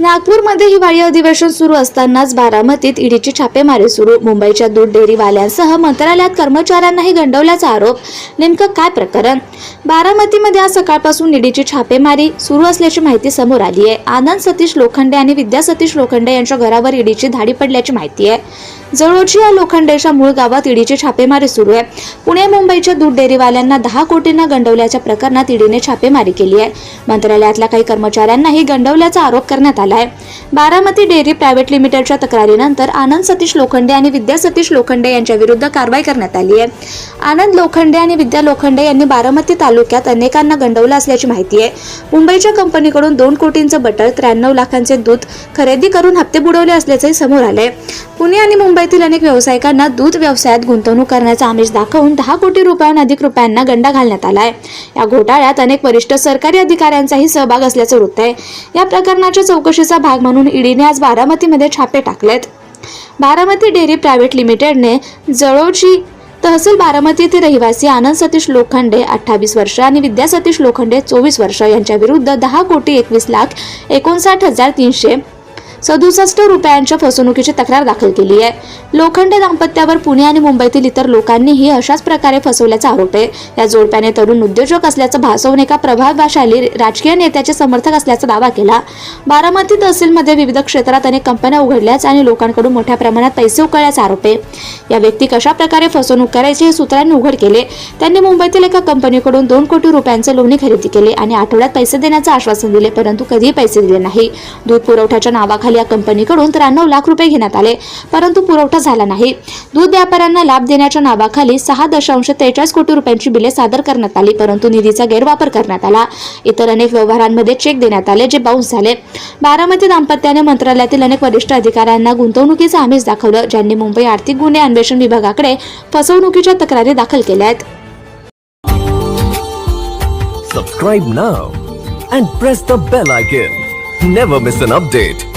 नागपूरमध्ये हिवाळी अधिवेशन सुरू असतानाच बारामतीत ईडीची छापेमारी सुरू. मुंबईच्या दूध डेअरीवाल्यांसह मंत्रालयात कर्मचाऱ्यांनाही गंडवल्याचा आरोप. नेमकं काय प्रकरण? बारामतीमध्ये आज सकाळपासून ईडीची छापेमारी सुरू असल्याची माहिती समोर आली आहे. आनंद सतीश लोखंडे आणि विद्या सतीश लोखंडे यांच्या घरावर ईडीची धाडी पडल्याची माहिती आहे. जवळची या लोखंडेच्या मूळ गावात ईडीची छापेमारी सुरू आहे. पुणे मुंबईच्या दूध डेअरीवाल्यांना दहा कोटींना गंडवल्याच्या प्रकरणात ईडीने छापेमारी केली आहे. मंत्रालयातल्या काही कर्मचाऱ्यांनाही गंडवल्याचा आरोप करण्यात आला आहे. बारामती डेअरी प्रायव्हेट लिमिटेडच्या तक्रारीनंतर आनंद सतीश लोखंडे आणि विद्या सतीश लोखंडे यांच्या विरुद्ध कारवाई करण्यात आली आहे. आनंद लोखंडे आणि विद्या लोखंडे यांनी बारामती तालुक्यात अनेकांना गंडवलं असल्याची माहिती आहे. मुंबईच्या कंपनीकडून दोन कोटींचं बटर त्र्याण्णव लाखांचे दूध खरेदी करून हप्ते बुडवले असल्याचंही समोर आलंय. पुणे आणि मुंबईतील अनेक व्यावसायिकांना दूध व्यवसायात गुंतवणूक करण्याचा आमिष दाखवून दहा कोटी रुपयांहून अधिक रुपयांना गंडा घालण्यात आलाय या घोटाळ्यात अनेक वरिष्ठ सरकारी अधिकाऱ्यांचाही सहभाग असल्याचं वृत्त आहे. या प्रकरणाच्या चौकशी चौकशीचा भाग म्हणून ईडीने आज बारामतीमध्ये छापे टाकलेत. बारामती डेअरी प्रायव्हेट लिमिटेडने जळोची तहसील बारामती येथे रहिवासी आनंद सतीश लोखंडे अठ्ठावीस वर्ष आणि विद्या सतीश लोखंडे चोवीस वर्ष यांच्या विरुद्ध दहा कोटी एकवीस लाख एकोणसाठ हजार तीनशे सदुसष्ट रुपयांच्या फसवणुकीची तक्रार दाखल केली आहे. लोखंडे दाम्पत्यावर पुणे आणि मुंबईतील इतर लोकांनीही अशाच प्रकारे फसवल्याचा आरोप आहे. या जोडप्याने तरुण उद्योजक असल्याचं भासवून एका प्रभावशाली राजकीय नेत्याचे समर्थक असल्याचा दावा केला. बारामती तहसीलमध्ये विविध क्षेत्रात अनेक कंपन्या उघडल्याच आणि लोकांकडून मोठ्या प्रमाणात पैसे उकळल्याचा आरोप आहे. या व्यक्ती कशा प्रकारे फसवणूक करायची हे सूत्रांनी उघड केले. त्यांनी मुंबईतील एका कंपनीकडून दोन कोटी रुपयांचे लोणी खरेदी केले आणि आठवड्यात पैसे देण्याचं आश्वासन दिले परंतु कधीही पैसे दिले नाही. दूध पुरवठ्याच्या नावाखाली या कंपनीकडून त्र्याण्णव लाख रुपये घेण्यात आले. परंतु पुरवठा झाला नाही. दूध व्यापाऱ्यांना लाभ देण्याच्या नावाखाली सहा दशांश त्रेचाळीस कोटी रुपयांची बिले सादर करण्यात आली परंतु निधीचा गैरवापर करण्यात आला. इतर अनेक व्यवहारांमध्ये चेक देण्यात आले जे बाउन्स झाले. बारामती दाम्पत्याने मंत्रालयातील अनेक वरिष्ठ अधिकाऱ्यांना गुंतवणुकीचं आमिष दाखवलं ज्यांनी मुंबई आर्थिक गुन्हे अन्वेषण विभागाकडे फसवणुकीच्या तक्रारी दाखल केल्या आहेत Subscribe now and press the bell icon. Never miss an update.